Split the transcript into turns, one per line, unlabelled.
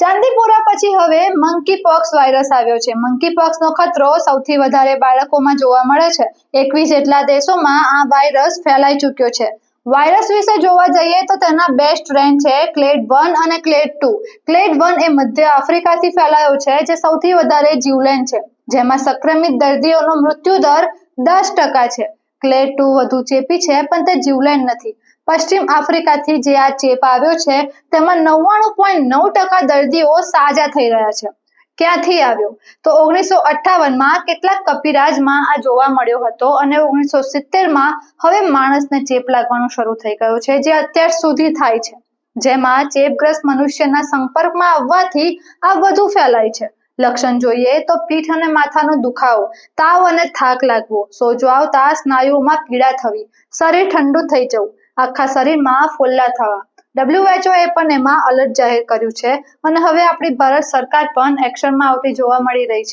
ચાંદીપુરા પછી હવે monkey POX virus આવ્યો છે. મંકી પોક્સનો ખતરો સૌથી વધારે બાળકોમાં જોવા મળે છે. એકવીસ જેટલા દેશોમાં આ વાયરસ ફેલાઈ ચૂક્યો છે. વાયરસ વિશે જોવા જઈએ તો તેના બે સ્ટ્રેન છે ક્લેડ વન અને ક્લેડ ટુ ક્લેડ વન એ મધ્ય આફ્રિકાથી ફેલાયો છે, જે સૌથી વધારે જીવલેણ છે. જેમાં સંક્રમિત દર્દીઓનો મૃત્યુ દર દસ ટકા છે. ક્લેડ ટુ વધુ ચેપી છે, પણ તે જીવલેણ નથી. પશ્ચિમ આફ્રિકાથી જે આ ચેપ આવ્યો છે, તેમાં નવ્વાણું પોઈન્ટ નવ ટકા દર્દીઓ સાજા થઈ રહ્યા છે. ક્યાંથી આવ્યો? તો ઓગણીસો અઠ્ઠાવનમાં કેટલાક કપિરાજમાં આ જોવા મળ્યો હતો અને ઓગણીસો સિત્તેરમાં હવે માણસને ચેપ લાગવાનું શરૂ થઈ ગયું છે, જે અત્યાર સુધી થાય છે. જેમાં ચેપગ્રસ્ત મનુષ્યના સંપર્કમાં આવવાથી આ વધુ ફેલાય છે. લક્ષણ જોઈએ તો પીઠ અને માથાનો દુખાવો, તાવ અને થાક લાગવો, સોજો આવતા સ્નાયુઓમાં પીડા થવી, શરીર ઠંડુ થઈ જવું આખા શરીરમાં ફોલ્લા થવા. ડબ્લ્યુએચઓ એ પણ એમાં અલર્ટ જાહેર કર્યું છે. અને હવે આપણી ભારત સરકાર પણ એક્શનમાં આવતી જોવા મળી રહી છે.